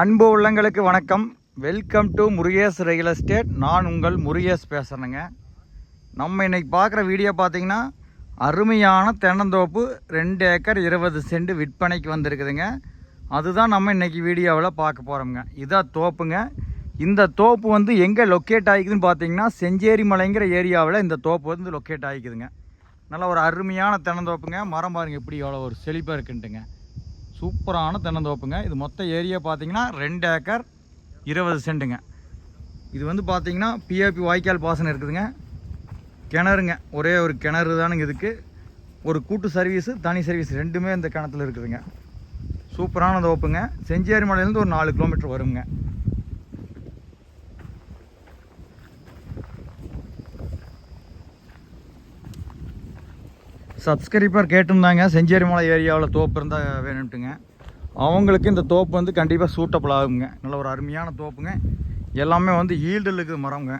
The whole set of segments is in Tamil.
அன்பு உள்ளங்களுக்கு வணக்கம். Welcome to Murugesh real estate நான் உங்கள் முருகேஷ் பேசுகிறேங்க நம்ம இன்னைக்கு பார்க்குற வீடியோ பார்த்தீங்கன்னா அருமையான தென்னந்தோப்பு ரெண்டு ஏக்கர் இருபது சென்ட் விற்பனைக்கு வந்திருக்குதுங்க. அதுதான் நம்ம இன்றைக்கி வீடியோவில் பார்க்க போகிறோம்ங்க இதான் தோப்புங்க. இந்த தோப்பு வந்து எங்கே லொக்கேட் ஆகிக்குதுன்னு பார்த்தீங்கன்னா செஞ்சேரி மலைங்கிற ஏரியாவில் இந்த தோப்பு வந்து லொக்கேட் ஆகிக்குதுங்க. நல்ல ஒரு அருமையான தென்னந்தோப்புங்க. மரம் பாருங்க எப்படி எவ்வளோ ஒரு செழிப்பாக இருக்குன்ட்டுங்க. சூப்பரான தென்னந்தோப்புங்க. இது மொத்த ஏரியா பார்த்தீங்கன்னா ரெண்டு ஏக்கர் இருபது சென்ட்டுங்க இது வந்து பார்த்தீங்கன்னா பிஏபி வாய்க்கால் பாசனம் இருக்குதுங்க. கிணறுங்க. ஒரே ஒரு கிணறு தானுங்க இதுக்கு. ஒரு கூட்டு சர்வீஸு தனி சர்வீஸ் ரெண்டுமே இந்த கிணத்துல இருக்குதுங்க. சூப்பரான தோப்புங்க. செஞ்சேரி மலையிலேருந்து ஒரு நாலு கிலோமீட்டர் வருங்க. சப்ஸ்கிரைபர் கேட்டிருந்தாங்க. செஞ்சேரி மலை ஏரியாவில் தோப்பு இருந்தால் வேணும்ட்டுங்க. அவங்களுக்கு இந்த தோப்பு வந்து கண்டிப்பாக சூட்டபிள் ஆகுங்க. நல்ல ஒரு அருமையான தோப்புங்க. எல்லாமே வந்து ஈல்டில் இருக்குது மரங்க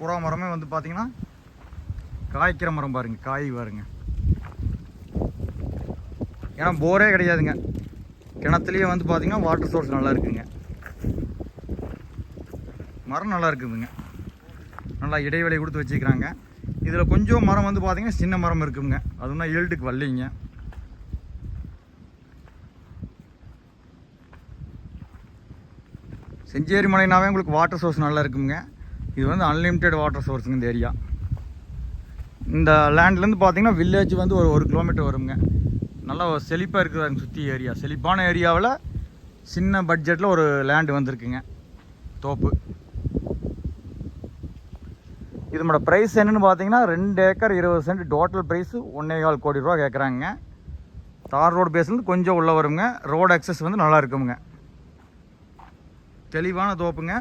புறா மரமே வந்து பார்த்தீங்கன்னா காய்க்கிற மரம் பாருங்க. காய் பாருங்க. ஏன்னா போரே கிடையாதுங்க. கிணத்துலேயே வந்து பார்த்திங்கன்னா வாட்டர் சோர்ஸ் நல்லா இருக்குங்க. மரம் நல்லா இருக்குதுங்க. நல்லா இடைவெளி கொடுத்து வச்சுக்கிறாங்க. இதில் கொஞ்சம் மரம் வந்து பார்த்தீங்கன்னா சின்ன மரம் இருக்குங்க. அதுனா ஈல்டுக்கு வரலைங்க. செஞ்சேரி மலைனாவே உங்களுக்கு வாட்டர் சோர்ஸ் நல்லா இருக்குங்க. இது வந்து அன்லிமிட்டெட் வாட்டர் சோர்ஸுங்க இந்த ஏரியா இந்த லேண்ட்லேருந்து பார்த்தீங்கன்னா வில்லேஜ் வந்து ஒரு ஒரு கிலோமீட்டர் வருங்க. நல்லா செழிப்பாக இருக்குதாங்க சுற்றி ஏரியா செழிப்பான ஏரியாவில் சின்ன பட்ஜெட்டில் ஒரு லேண்டு வந்திருக்குங்க. தோப்பு. இதனோட ப்ரைஸ் என்னென்னு பார்த்தீங்கன்னா ரெண்டு ஏக்கர் இருபது சென்ட் டோட்டல் ப்ரைஸு ஒன்றே கால் கோடி ரூபா கேட்குறாங்க தார் ரோடு பேஸ்லேருந்து கொஞ்சம் உள்ளே வருங்க. ரோடு அக்சஸ் வந்து நல்லா இருக்குங்க. தெளிவான தோப்புங்க.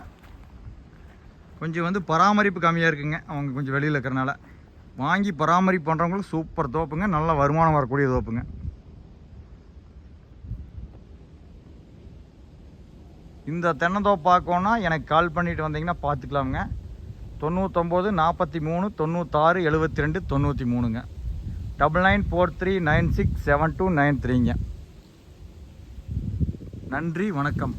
கொஞ்சம் வந்து பராமரிப்பு கம்மியாக இருக்குங்க. அவங்க கொஞ்சம் வெளியில் இருக்கிறனால. வாங்கி பராமரிப்பு பண்ணுறவங்களுக்கு சூப்பர் தோப்புங்க. நல்ல வருமானம் வரக்கூடிய தோப்புங்க. இந்த தென்னந்தோப்பு பார்க்கணுன்னா எனக்கு கால் பண்ணிட்டு வந்தீங்கன்னா பார்த்துக்கலாமுங்க. தொண்ணூத்தொம்பது நாற்பத்தி மூணு தொண்ணூத்தாறு எழுபத்தி ரெண்டு தொண்ணூற்றி மூணுங்க double nine four three nine six seven two nine த்ரீங்க. நன்றி வணக்கம்.